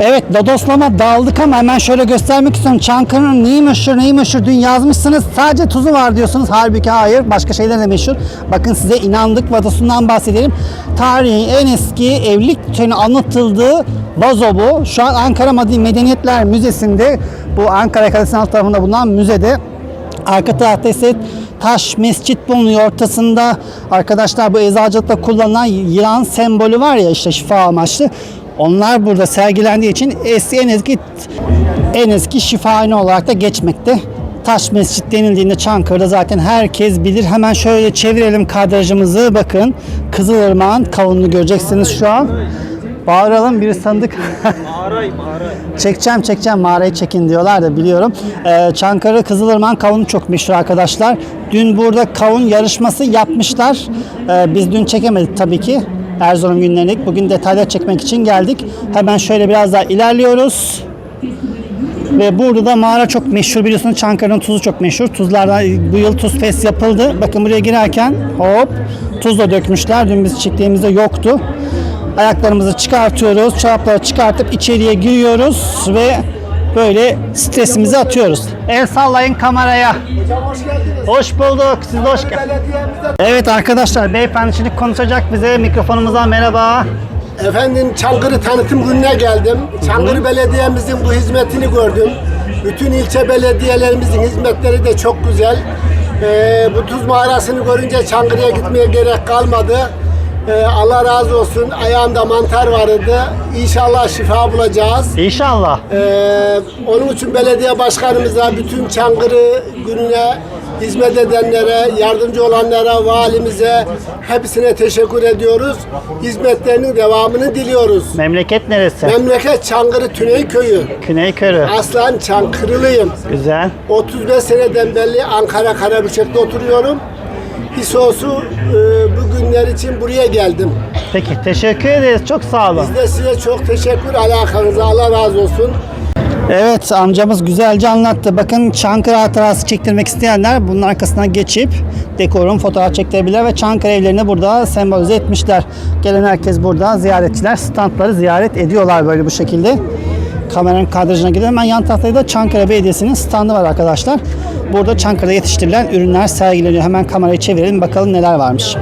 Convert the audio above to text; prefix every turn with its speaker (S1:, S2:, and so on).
S1: Evet Lodoslama daldık ama hemen şöyle göstermek istiyorum. Çankırı'nın neyi meşhur neyi meşhur dün yazmışsınız. Sadece tuzu var diyorsunuz. Halbuki hayır başka şeyler de meşhur. Bakın size inandık vadosundan bahsedelim. Tarihin en eski evlilik töreni anlatıldığı vazo bu. Şu an Ankara Medeniyetler Müzesi'nde bu Ankara Kalesi'nin alt tarafında bulunan müzede Arka tarafta ise taş mescit bulunuyor ortasında. Arkadaşlar bu eczacılıkta kullanılan yılan sembolü var ya işte şifa amaçlı. Onlar burada sergilendiği için eski en eski en eski şifahane olarak da geçmekte. Taş Mescit denildiğinde Çankırı'da zaten herkes bilir. Hemen şöyle çevirelim kadrajımızı. Bakın Kızılırmak'ın kavununu göreceksiniz şu an. Bağıralım bir sandık.
S2: Mağarayı mağara.
S1: Çekeceğim çekeceğim mağarayı çekin diyorlar da biliyorum. Ee, Çankırı Kızılırmak kavunu çok meşhur arkadaşlar. Dün burada kavun yarışması yapmışlar. Ee, biz dün çekemedik tabii ki. Erzurum günlerinde bugün detaylar çekmek için geldik. Hemen şöyle biraz daha ilerliyoruz. Ve burada da mağara çok meşhur biliyorsunuz Çankırı'nın tuzu çok meşhur. Tuzlardan bu yıl tuz fest yapıldı. Bakın buraya girerken hop tuz da dökmüşler. Dün biz çıktığımızda yoktu. Ayaklarımızı çıkartıyoruz. Çorapları çıkartıp içeriye giriyoruz ve böyle stresimizi atıyoruz. El sallayın kameraya.
S3: Hoş geldiniz.
S1: Hoş bulduk. Siz de hoş geldiniz. Evet arkadaşlar beyefendi şimdi konuşacak bize mikrofonumuza merhaba.
S3: efendim Çankırı tanıtım gününe geldim. Çankırı Belediye'mizin bu hizmetini gördüm. Bütün ilçe belediyelerimizin hizmetleri de çok güzel. Ee, bu tuz mağarasını görünce Çankırı'ya gitmeye gerek kalmadı. Ee, Allah razı olsun. Ayağımda mantar vardı. İnşallah şifa bulacağız.
S1: İnşallah.
S3: Ee, onun için belediye başkanımıza, bütün Çankırı gününe hizmet edenlere, yardımcı olanlara, valimize hepsine teşekkür ediyoruz. Hizmetlerinin devamını diliyoruz.
S1: Memleket neresi?
S3: Memleket Çankırı Tüney Köyü.
S1: Güney Körü.
S3: Aslan Çankırılıyım.
S1: Güzel.
S3: 35 seneden beri Ankara Karabükçek'te oturuyorum. His olsun e, için buraya geldim.
S1: Peki teşekkür ederiz. Çok sağ olun.
S3: Biz de size çok teşekkür alakanıza. Allah razı olsun.
S1: Evet amcamız güzelce anlattı. Bakın Çankırı hatırası çektirmek isteyenler bunun arkasına geçip dekorun fotoğraf çektirebilir ve Çankırı evlerini burada sembolize etmişler. Gelen herkes burada ziyaretçiler standları ziyaret ediyorlar böyle bu şekilde. Kameranın kadrajına gidelim. Hemen yan tarafta da Çankırı Belediyesi'nin standı var arkadaşlar. Burada Çankırı'da yetiştirilen ürünler sergileniyor. Hemen kamerayı çevirelim bakalım neler varmış.